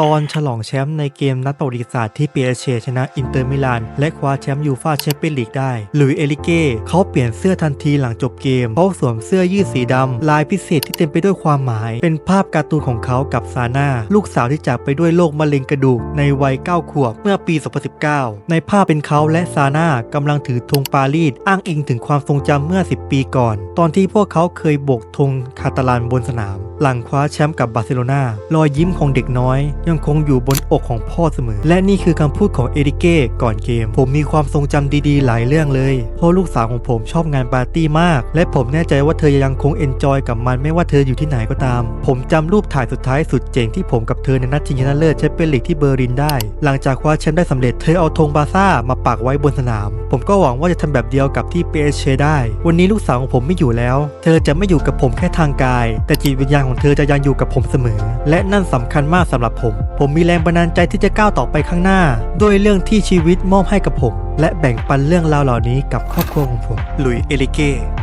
ตอนฉลองแชมป์ในเกมนัดประวัติศาสตร์ที่เปียเชชนะอินเตอร์มิลาน และคว้าแชมป์ยูฟาแชมเปี้ยนลีกได้ หลุยเอลิเก้เขาเปลี่ยนเสื้อทันทีหลังจบเกม เขาสวมเสื้อยืดสีดำ ลายพิเศษที่เต็มไปด้วยความหมาย เป็นภาพการ์ตูนของเขากับซาน่า ลูกสาวที่จากไปด้วยโรคมะเร็งกระดูกในวัย 9 ขวบเมื่อปี 2019 ในภาพเป็นเขาและซาน่ากำลังถือธงปารีสอ้างอิงถึงความทรงจำเมื่อ 10 ปีก่อน ตอนที่พวกเขาเคยโบกธงคาตาลันบนสนาม หลังคว้าแชมป์กับบาร์เซโลนารอยยิ้มของเด็กน้อยยังคงอยู่บนอกของพ่อเสมอ และนี่คือคำพูดของเอริเก้ก่อนเกม ผมมีความทรงจำดีๆ หลายเรื่องเลยเพราะลูกสาวของผมชอบงานปาร์ตี้มาก และผมแน่ใจว่าเธอยังคงเอนจอยกับมันไม่ว่าเธออยู่ที่ไหนก็ตาม ผมจำรูปถ่ายสุดท้ายสุดเจ๋งที่ผมกับเธอในนัดชิงชนะเลิศแชมเปี้ยนลีกที่เบอร์ลินได้ หลังจากคว้าแชมป์ได้สำเร็จเธอเอาธงบาซ่ามาปักไว้บนสนาม ผมก็หวังว่าจะทำแบบเดียวกับที่เปเชได้ วันนี้ลูกสาวของผมไม่อยู่แล้ว เธอจะไม่อยู่กับผมแค่ทางกาย แต่จิตวิญญาณของเธอจะยังอยู่กับผมเสมอ และนั่นสำคัญมากสำหรับผม ผมมีแรงบันดาลใจที่จะก้าวต่อไปข้างหน้า ด้วยเรื่องที่ชีวิตมอบให้กับผม และแบ่งปันเรื่องราวเหล่านี้กับครอบครัวของผม ลุยเอลิเก้